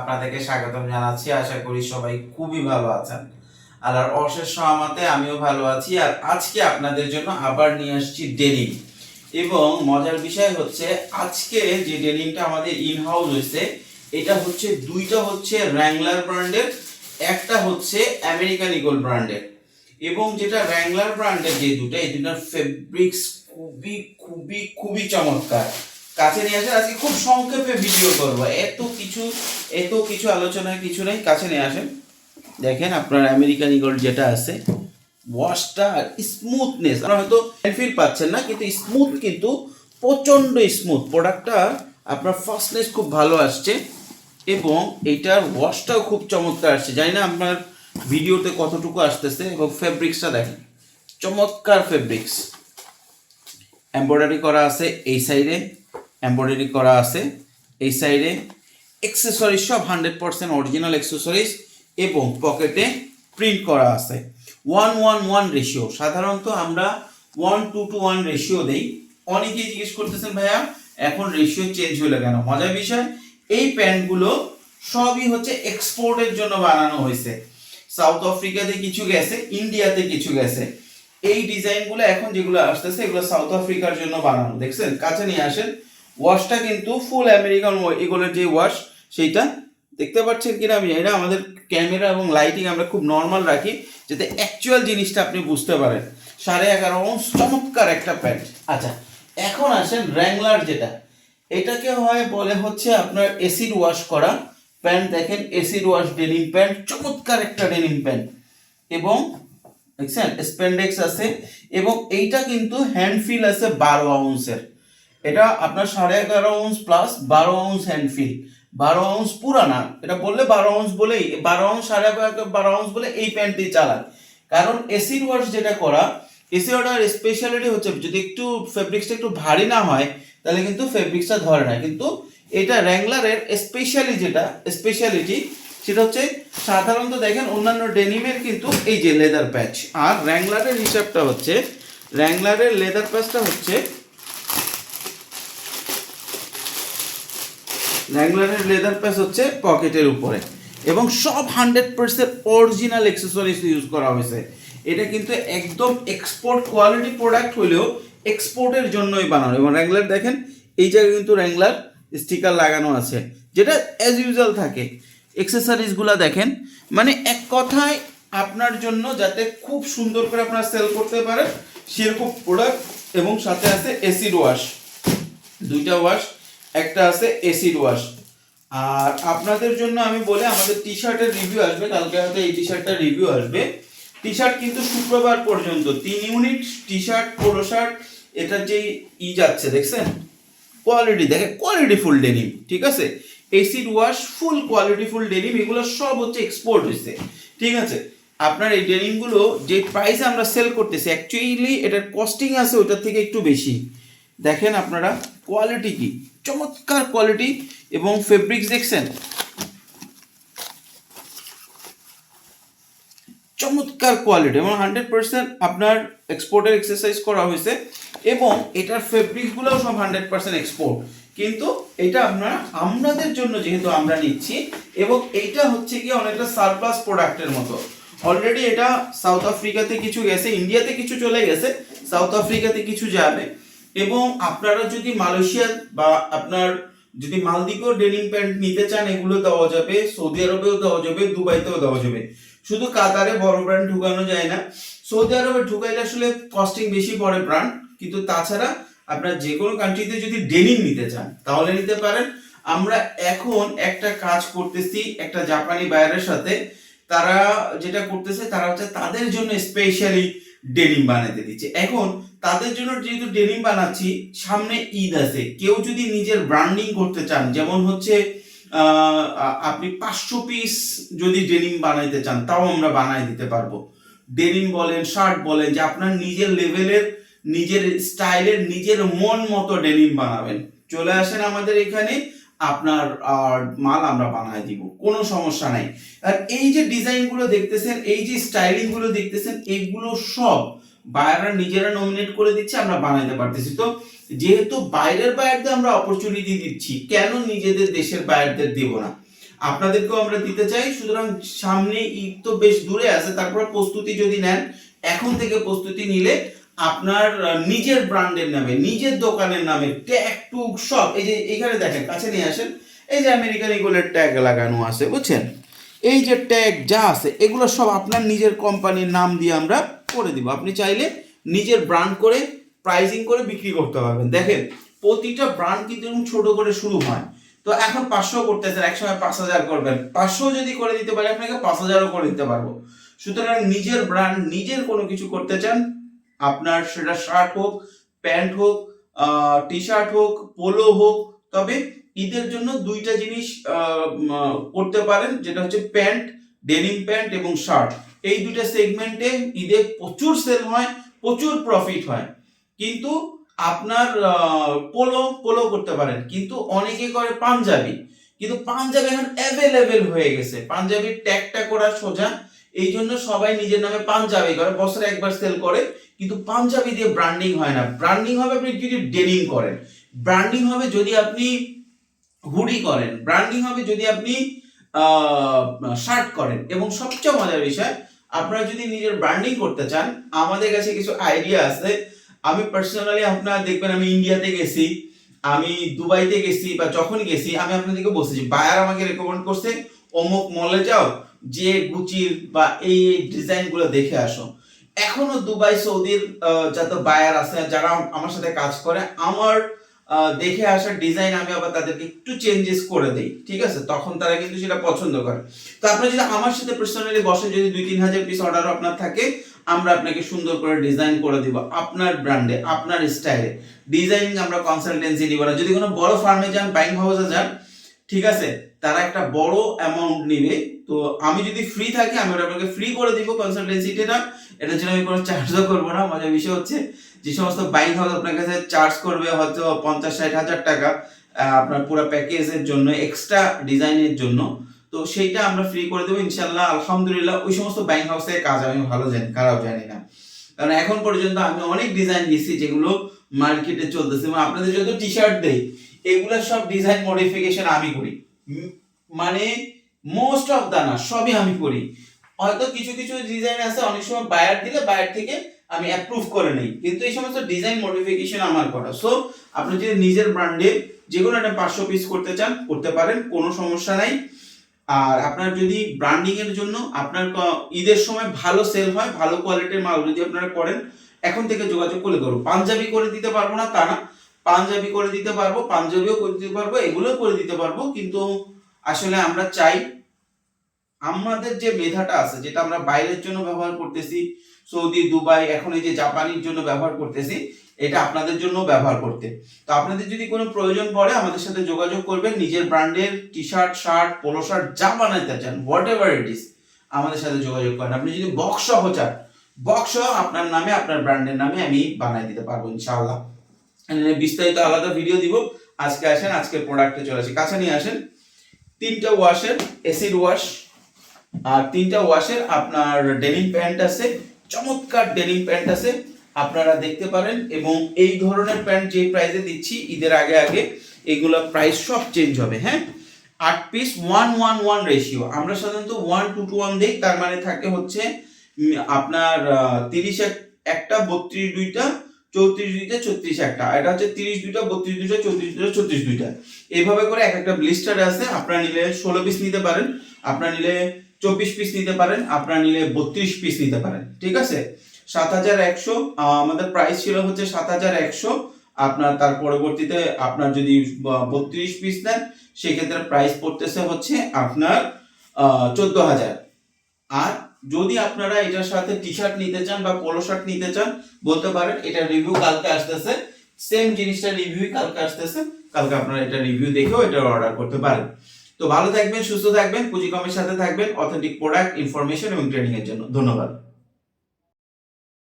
আপনাদেরকে স্বাগতম জানাচ্ছি। আশা করি সবাই খুবই ভালো আছেন। আল্লাহর অশেষ সহমতে আমিও ভালো আছি, আর আজকে আপনাদের জন্য আবার নিয়ে আসছি ডেনিম এবং মজার বিষয় হচ্ছে, আজকে যে ডেনিমটা আমাদের ইন হাউস হয়েছে, এটা হচ্ছে, দুইটা হচ্ছে র্যাংলার ব্র্যান্ডের একটা হচ্ছে আমেরিকান ইগল ব্র্যান্ডের এবং যেটা র্যাংলার ব্র্যান্ডের যে দুটো, এই দুটার ফেব্রিক্স খুবই খুবই খুবই চমৎকার। কাছে নিয়ে আসেন আজকে খুব সংক্ষেপে ভিডিও করব। এত কিছু এত কিছু আলোচনায় কিছু নেই, কাছে নিয়ে আসেন। দেখেন আপনার আমেরিকান ইগল যেটা আছে ওয়াশটা স্মুথনেস আপনারা হয়তো ফিল পাচ্ছেন না, কিন্তু স্মুথ কিন্তু প্রচণ্ড স্মুথ প্রোডাক্টটা আপনার ফার্স্টনেস খুব ভালো আসছে এবং এইটার ওয়াশটাও খুব চমৎকার আসছে। জানি না আপনার ভিডিওতে কতটুকু আসতেছে এবং ফেব্রিক্সটা দেখেন। চমৎকার ফেব্রিক্স এমব্রয়ডারি করা আছে এই সাইডে এমব্রয়ডারি করা আছে। এই সাইডে এক্সেসরিজ সব হান্ড্রেড পার্সেন্ট অরিজিনাল এক্সেসরিজ এবং পকেটে প্রিন্ট করা আছে। ওয়ান ওয়ান ওয়ান রেশিও সাধারণত আমরা one two two one ratio দেই। অনেকেই জিজ্ঞেস করতেছেন, ভাইয়া, এখন রেশিও চেঞ্জ হলো কেন? মজার বিষয়, এই প্যান্টগুলো সবই হচ্ছে এক্সপোর্টের জন্য বানানো হয়েছে। সাউথ আফ্রিকাতে কিছু গেছে ইন্ডিয়াতে কিছু গেছে। এই ডিজাইনগুলো এখন যেগুলো আসতেছে, এগুলো সাউথ আফ্রিকার জন্য বানানো। দেখছেন? কাছে নিয়ে আসেন। ওয়াশটা কিন্তু ফুল আমেরিকান এগুলোর যে ওয়াশ সেইটা দেখতে পাচ্ছেন কিনা আমি না। আমাদের ক্যামেরা এবং লাইটিং আমরা খুব নর্মাল রাখি, যাতে অ্যাকচুয়াল জিনিসটা আপনি বুঝতে পারেন। সাড়ে এগারো অংশ চমৎকার একটা প্যান্ট আচ্ছা এখন আসেন র্যাংলার যেটা। এটাকে হয় বলে হচ্ছে আপনার এসিড ওয়াশ করা প্যান্ট দেখেন এসিড ওয়াশ ডেনিম প্যান্ট চমৎকার একটা ডেনিম প্যান্ট এবং দেখছেন স্পেন্ডেক্স আছে। এবং এইটা কিন্তু হ্যান্ড ফিল আছে বারো আউন্সের এটা আপনার সাড়ে এগারো আউন্স প্লাস বারো আউন্স হ্যান্ডফিল বারো আউন্স পুরানা, এটা বললে বারো আউন্স বলেই, বারো আউন্স সাড়ে বারো আউন্স বলে এই প্যান্টটি চালান কারণ এসির ওয়াশ যেটা করা এসি ওয়াটার স্পেশালিটি হচ্ছে, যদি একটু ফেব্রিক্সটা একটু ভারী না হয়, তাহলে কিন্তু ফেব্রিক্সটা ধরে না। কিন্তু এটা র্যাংলারের স্পেশালি যেটা স্পেশালিটি সেটা হচ্ছে সাধারণত দেখেন অন্যান্য ডেনিমের কিন্তু এই যে লেদার প্যাচ আর র্যাংলারের হিসাবটা হচ্ছে র্যাংলারের লেদার প্যাচটা হচ্ছে র্যাংলারের লেদার প্যাচ হচ্ছে পকেটের উপরে। এবং সব hundred percent original accessories use করা হয়েছে। এটা কিন্তু একদম এক্সপোর্ট কোয়ালিটি প্রোডাক্ট হলেও এক্সপোর্টের জন্যই বানানো। এবং র্যাংলার দেখেন, এই জায়গায় কিন্তু র্যাংলার স্টিকার লাগানো আছে, যেটা অ্যাজ ইউজুয়াল থাকে। এক্সেসরিজগুলো দেখেন মানে এক কথায় আপনার জন্য যাতে খুব সুন্দর করে আপনারা সেল করতে পারেন, সেরকম প্রোডাক্ট এবং সাথে আছে এসিড ওয়াশ দুইটা ওয়াশ একটা আছে এসিড ওয়াশ আর আপনাদের জন্য আমি বলে আমাদের টি শার্টের রিভিউ আসবে, কালকে হয়তো এই টি শার্টটার রিভিউ আসবে। টি শার্ট কিন্তু শুক্রবার পর্যন্ত, তিন unit T shirt polo shirt এটার যে ই যাচ্ছে, দেখছেন? কোয়ালিটি দেখে কোয়ালিটি ফুল ডেনিম ঠিক আছে? Acid wash full quality full denim এগুলো সব হচ্ছে এক্সপোর্ট হয়েছে, ঠিক আছে? আপনার এই ডেনিমগুলো যে প্রাইসে আমরা সেল করতেছি অ্যাকচুয়ালি এটার কস্টিং আছে ওটার থেকে একটু বেশি। দেখেন আপনারা কোয়ালিটি কি? চমৎকার কোয়ালিটি এবং ফেব্রিক্স দেখছেন? চমৎকার কোয়ালিটি এবং হান্ড্রেড পার্সেন্ট আপনার এক্সপোর্টের এক্সারসাইজ করা হয়েছে এবং এটার ফেব্রিকগুলোও সব হান্ড্রেড পার্সেন্ট এক্সপোর্ট কিন্তু এটা আপনারা আমাদের জন্য যেহেতু আমরা নিচ্ছি এবং এইটা হচ্ছে কি অনেকটা সারপ্লাস প্রোডাক্টের মতো। অলরেডি এটা সাউথ আফ্রিকাতে কিছু গেছে ইন্ডিয়াতে কিছু চলে গেছে সাউথ আফ্রিকাতে কিছু যাবে। এবং আপনারা যদি মালয়েশিয়া বা আপনার যদি মালদ্বীপেও ডেনিম প্যান্ট নিতে চান, এগুলো দেওয়া যাবে, সৌদি আরবেও দেওয়া যাবে, দুবাইতেও দেওয়া যাবে। শুধু কাতারে বড় ব্র্যান্ড ঢুকানো যায় না। সৌদি আরবে ঢুকাইলে আসলে কস্টিং বেশি পড়ে ব্র্যান্ড কিন্তু তাছাড়া আপনার যে কোনো কান্ট্রিতে যদি ডেনিম নিতে চান, তাহলে নিতে পারেন। আমরা এখন একটা কাজ করতেছি, একটা জাপানি বায়ারের সাথে। তারা যেটা করতেছে, তারা হচ্ছে তাদের জন্য স্পেশালি ডেনিম বানাতে দিচ্ছে। এখন তাদের জন্য যেহেতু ডেনিম বানাচ্ছি, সামনে ঈদ আছে। কেউ যদি নিজের ব্র্যান্ডিং করতে চান, যেমন হচ্ছে আপনি পাঁচশো পিস যদি ডেনিম বানাইতে চান, তাও আমরা বানাই দিতে পারব। ডেনিম বলেন শার্ট বলেন, যে আপনার নিজের লেভেলের নিজের স্টাইলের নিজের মন মতো ডেনিম বানাবেন। চলে আসেন আমাদের এখানে আপনার মাল আমরা বানায় দিব, কোনো সমস্যা নাই। আর এই যে ডিজাইনগুলো দেখতেছেন, এই যে স্টাইলিংগুলো দেখতেছেন এইগুলো সব বায়াররা নিজেরা নমিনেট করে দিচ্ছে, আমরা বানাইতে পারতেছি। তো যেহেতু বাইরের বায়ারদের আমরা অপরচুনিটি দিচ্ছি, কেন নিজেদের দেশের বায়ারদের দিব না? আপনাদেরকেও আমরা দিতে চাই, সুতরাং সামনে ঈদ তো বেশ দূরে আছে, তারপর প্রস্তুতি যদি নেন, এখন থেকে প্রস্তুতি নিলে আপনার নিজের ব্র্যান্ডের নামে, নিজের দোকানের নামে, ট্যাগ টুক সব, এই যে এখানে দেখেন, কাছে নিয়ে আসেন, এই যে আমেরিকান ইগলের ট্যাগ লাগানো আছে, বুঝছেন? এই যে ট্যাগ যা আছে, এগুলো সব আপনার নিজের কোম্পানির নাম দিয়ে আমরা করে দিব। আপনি চাইলে নিজের ব্র্যান্ড করে, প্রাইজিং করে বিক্রি করতে পারবেন। দেখেন, প্রতিটা ব্র্যান্ড কিন্তু এরকম ছোট করে শুরু হয়। তো এখন পাঁচশো করতেছেন, একসময় পাঁচ হাজার করবেন। পাঁচশো যদি করে দিতে পারি, আপনাকে পাঁচ হাজারও করে দিতে পারব। সুতরাং নিজের ব্র্যান্ড, নিজের কোনো কিছু করতে চান আপনার সেটা শার্ট হোক প্যান্ট হোক টি শার্ট হোক পোলো হোক, তবে ঈদের জন্য দুইটা জিনিস করতে পারেন, যেটা হচ্ছে প্যান্ট ডেনিম প্যান্ট এবং শার্ট এই দুইটা সেগমেন্টে ঈদে প্রচুর সেল হয়, প্রচুর প্রফিট হয়। কিন্তু আপনার পোলো পোলো করতে পারেন। কিন্তু অনেকে করে পাঞ্জাবি। কিন্তু পাঞ্জাবি এখন অ্যাভেলেবেল হয়ে গেছে। পাঞ্জাবির ট্যাগটা করা সোজা। এই জন্য সবাই নিজের নামে পাঞ্জাবি করে, বছরে একবার সেল করে, কিন্তু পাঞ্জাবি দিয়ে ব্র্যান্ডিং হয় না। ব্র্যান্ডিং হবে আপনি যদি ডেনিং করেন। ব্র্যান্ডিং হবে যদি আপনি হুডি করেন। ব্র্যান্ডিং হবে যদি আপনি শার্ট করেন। এবং সবচেয়ে মজার বিষয়, আপনারা যদি নিজের ব্র্যান্ডিং করতে চান, আমাদের কাছে কিছু আইডিয়া আছে। আমি পার্সোনালি আপনারা দেখবেন আমি ইন্ডিয়াতে গেছি, আমি দুবাইতে গেছি বা যখনই গেছি, আমি আপনাদেরকে বলছি বায়ার আমাকে রেকমেন্ড করছে, অমুক মলে যাও যে গুচির বা এই ডিজাইনগুলো দেখে আসো। এখনও দুবাই সৌদির যত বায়ার আছে, যারা আমার সাথে কাজ করে, আমার দেখে আসা ডিজাইন আমি আবার তাদেরকে একটু চেঞ্জেস করে দেই, ঠিক আছে? তখন তারা কিন্তু সেটা পছন্দ করে। তো আপনি যদি আমার সাথে পার্সোনালি বসে যদি দুই তিন হাজার পিস অর্ডার আপনার থাকে, আমরা আপনাকে সুন্দর করে ডিজাইন করে দিব আপনার ব্র্যান্ডে আপনার স্টাইলে ডিজাইনিং আমরা কনসালটেন্সি দিব না। যদি কোনো বড় ফার্মে যান বাইং হাউসে যান, ঠিক আছে? তারা একটা বড় অ্যামাউন্ট নিবে। তো আমি যদি ফ্রি থাকি, আমি ওটা আপনাকে ফ্রি করে দিব কনসালটেন্সিটা এটার জন্য আমি কোনো চার্জও করব না। মজার বিষয় হচ্ছে, যে সমস্ত বাইং হাউস আপনার কাছে চার্জ করবে হয়তো পঞ্চাশ, ষাট হাজার টাকা আপনার পুরো প্যাকেজের জন্য এক্সট্রা ডিজাইনের জন্য। তো সেইটা আমরা ফ্রি করে দেবো। ইনশাল্লাহ আলহামদুলিল্লাহ, ওই সমস্ত ব্যাংক হাউসের কাজ আমি ভালো জানি, খারাপ জানি না। কারণ এখন পর্যন্ত আমি অনেক ডিজাইন দিচ্ছি যেগুলো মার্কেটে চলতেছে। এবং আপনাদের যত টি শার্ট দেই, এগুলো সব ডিজাইন মডিফিকেশন আমি করি। মানে মোস্ট অফ দা না, সবই আমি করি। হয়তো কিছু কিছু ডিজাইন আছে, অনেক সময় বায়ার দিলে বায়ার থেকে আমি অ্যাপ্রুভ করে নেই। কিন্তু এই সমস্ত ডিজাইন মডিফিকেশন আমার করা। সো আপনি যদি নিজের ব্র্যান্ডে যে কোনো একটা পাঁচশো পিস করতে চান, করতে পারেন, কোনো সমস্যা নাই। আর আপনার যদি ব্র্যান্ডিং এর জন্য আপনার ঈদের সময় ভালো সেল হয়, ভালো কোয়ালিটির মাল যদি আপনারা করেন, এখন থেকে যোগাযোগ করলে করুন পাঞ্জাবি করে দিতে পারব না তা না। পাঞ্জাবি করে দিতে পারব, পাঞ্জাবিও করে দিতে পারব, এগুলোও করে দিতে পারব, কিন্তু আসলে আমরা চাই আমাদের যে মেধাটা আছে, যেটা আমরা বাইরের জন্য ব্যবহার করতেছি, সৌদি, দুবাই, এখন এই যে জাপানির জন্য ব্যবহার করতেছি, এটা আপনাদের জন্য ব্যবহার করতে। তো আপনাদের যদি কোনো প্রয়োজন পড়ে, আমাদের সাথে যোগাযোগ করবেন, নিজের ব্র্যান্ডের T shirt shirt polo shirt, যা বানাইতে চান হোয়াট এভার ইট ইস আমাদের সাথে যোগাযোগ করেন। আপনি যদি বক্স সহ চান বক্স আপনার নামে, আপনার ব্র্যান্ডের নামে আমি বানাই দিতে পারব, ইনশাআল্লাহ। বিস্তারিত আলাদা ভিডিও দিব। আজকে আসেন আজকের প্রোডাক্টে চলে আসি। কাছে নিয়ে আসেন, তিনটা ওয়াশের এসিড ওয়াশ আর তিনটা ওয়াশের আপনার ডেনিম প্যান্ট আছে, চমৎকার ডেনিম প্যান্ট আছে, আপনারা দেখতে পারেন। এবং এই ধরনের প্যান্ট যে প্রাইসে দিচ্ছি, ঈদের আগে আগে, এগুলো প্রাইস সব চেঞ্জ হবে হ্যাঁ? আট piece one one one ratio আমরা সাধারণত ওয়ান টু টু ওয়ান দিই, তার মানে থাকে হচ্ছে আপনার তিরিশ একটা, বত্রিশ দুইটা চৌত্রিশ দুইটা, ছত্রিশ একটা। এটা হচ্ছে তিরিশ দুইটা, বত্রিশ দুইটা, চৌত্রিশ দুইটা, ছত্রিশ দুইটা। এইভাবে করে এক একটা ব্লিস্টার আছে, আপনারা নিলে ষোলো পিস নিতে পারেন, আপনারা নিলে চব্বিশ পিস নিতে পারেন, আপনারা নিলে বত্রিশ পিস নিতে পারেন, ঠিক আছে? সাত হাজার একশো আমাদের প্রাইস ছিল হচ্ছে সাত হাজার একশো। আপনার তার পরবর্তীতে আপনার যদি বত্রিশ পিস নেন, সেক্ষেত্রে প্রাইস পড়তেছে হচ্ছে আপনার চোদ্দ হাজার। আর যদি আপনারা এটার সাথে টি শার্ট নিতে চান বা পোলো শার্ট নিতে চান, বলতে পারেন এটা রিভিউ কালকে আসতেছে। সেম জিনিসটা রিভিউ কালকে আসতেছে। কালকে আপনারা এটা রিভিউ দেখেও এটা অর্ডার করতে পারেন। তো ভালো থাকবেন, সুস্থ থাকবেন, পুঁজি কমের সাথে থাকবেন। অথেন্টিক প্রোডাক্ট ইনফরমেশন এবং ট্রেনিং এর জন্য। ধন্যবাদ।